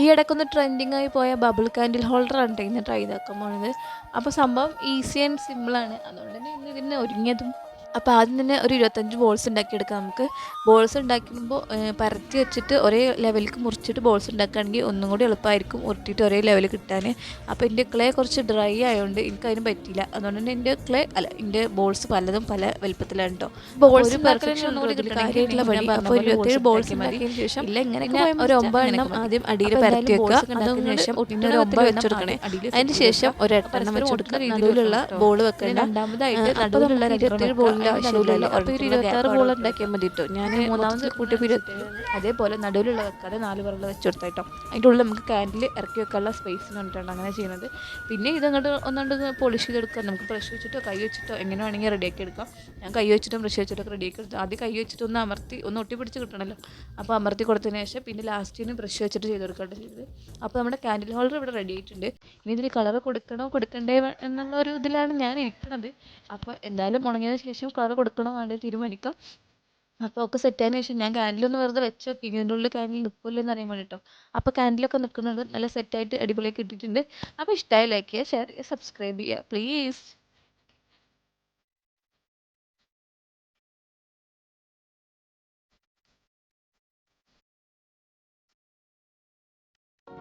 ഈ ഇടയ്ക്കൊന്ന് ട്രെൻഡിങ് ആയി പോയ ബബിൾ കാൻഡിൽ ഹോൾഡർ കേട്ടോ ഇന്ന് ട്രൈ ചെയ്താക്കാൻ പോണത്. അപ്പോൾ സംഭവം ഈസി ആൻഡ് സിമ്പിൾ ആണ്. അതുകൊണ്ട് തന്നെ ഇന്ന് ഇതിന് ഒരുങ്ങിയതും അപ്പോൾ ആദ്യം തന്നെ ഒരു ഇരുപത്തഞ്ച് ബോൾസ് ഉണ്ടാക്കിയെടുക്കാം നമുക്ക്. ബോൾസ് ഉണ്ടാക്കുമ്പോൾ പരത്തി വെച്ചിട്ട് ഒരേ ലെവലിലേക്ക് മുറിച്ചിട്ട് ബോൾസ് ഉണ്ടാക്കുകയാണെങ്കിൽ ഒന്നും കൂടി എളുപ്പമായിരിക്കും ഉരുട്ടിയിട്ട് ഒരേ ലെവൽ കിട്ടാൻ അപ്പോൾ എന്റെ ക്ലേ കുറച്ച് ഡ്രൈ ആയതുകൊണ്ട് എനിക്ക് അതിന് പറ്റിയില്ല. അതുകൊണ്ട് തന്നെ എന്റെ ക്ലേ അല്ല എന്റെ ബോൾസ് പലതും പല വലുപ്പത്തിലാണ് കേട്ടോ ബോൾസ് പെർഫെക്ഷൻ കാര്യമായിട്ടുള്ള പണി അപ്പോൾ ഇരുപത്തേഴ് ബോൾസ് ഉണ്ടാക്കിയതിന് ശേഷം ഇല്ല ഇങ്ങനെ ഒരു ഒമ്പതെണ്ണം ആദ്യം അടിയിൽ പരത്തി വെക്കുക. അതിന് ശേഷം ഒരു ഒമ്പത് വെച്ചെടുക്കണേ അതിന് ശേഷം ഒരു എട്ടെണ്ണം വെച്ചെടുക്കുക നടുവിലുള്ള ബോൾ വെക്കണം രണ്ടാമതായിട്ട് നടുവിലുള്ള ഇരുപത്തേഴ് അപ്പോൾ ഒരു ഇരുപത്താറ് ബോൾ ഉണ്ടാക്കിയാൽ മതി കേട്ടോ ഞാൻ മൂന്നാമത്തെ കൂട്ടിയപ്പോൾ ഇരുപത്തേഴ് അതേപോലെ നടുവിലുള്ള വെക്കാതെ നാല് പേരുള്ള വെച്ചെടുത്ത കേട്ടോ അതിന്റെ ഉള്ളിൽ നമുക്ക് കാൻഡിൽ ഇറക്കി വെക്കാനുള്ള സ്പേസ് വേണ്ടിയിട്ടാണ് അങ്ങനെ ചെയ്യുന്നത്. പിന്നെ ഇതങ്ങോട്ട് ഒന്നുകൊണ്ട് പോളിഷ് ചെയ്തെടുക്കാം. നമുക്ക് ബ്രഷ് വെച്ചിട്ടോ കൈ വെച്ചിട്ടോ എങ്ങനെ വേണമെങ്കിൽ റെഡിയാക്കി എടുക്കാം. ഞാൻ കൈ വെച്ചിട്ടും ബ്രഷ് വെച്ചിട്ടൊക്കെ റെഡിയാക്കി എടുത്തു. ആദ്യം കൈ വെച്ചിട്ട് ഒന്ന് അമർത്തി ഒന്ന് ഒട്ടിപ്പിടിച്ച് കിട്ടണമല്ലോ അപ്പോൾ അമർത്തി കൊടുത്തതിന് ശേഷം പിന്നെ ലാസ്റ്റിന് ബ്രഷ് വെച്ചിട്ട് ചെയ്ത് കൊടുക്കേണ്ട ചെയ്തത്. അപ്പോൾ നമ്മുടെ കാൻഡിൽ ഹോൾഡർ ഇവിടെ റെഡി ആയിട്ടുണ്ട്. ഇനി ഇതിൽ കളർ കൊടുക്കണോ കൊടുക്കണ്ടേ എന്നുള്ള ഒരു ഇതിലാണ് ഞാൻ ഇരിക്കുന്നത് അപ്പോൾ എന്തായാലും ഉണങ്ങിയതിന് ശേഷം കളർ കൊടുക്കണോ വേണ്ടേ തീരുമാനിക്കാം. അപ്പോൾ ഒക്കെ സെറ്റ് ആയതിനു ശേഷം ഞാൻ ക്യാൻഡിലൊന്ന് വെറുതെ വെച്ച് നോക്കി ഇതിന്റെ ഉള്ളിൽ കാൻഡിൽ നിൽക്കില്ല എന്ന് അറിയാൻ വേണ്ടിട്ടോ. അപ്പോൾ ക്യാൻഡിലൊക്കെ നിൽക്കുന്നുണ്ട് നല്ല സെറ്റായിട്ട് അടിപൊളിയാക്കി ഇട്ടിട്ടുണ്ട്. അപ്പോൾ ഇഷ്ടമായി ലൈക്ക് ചെയ്യുക ഷെയർ ചെയ്യുക സബ്സ്ക്രൈബ് ചെയ്യുക പ്ലീസ്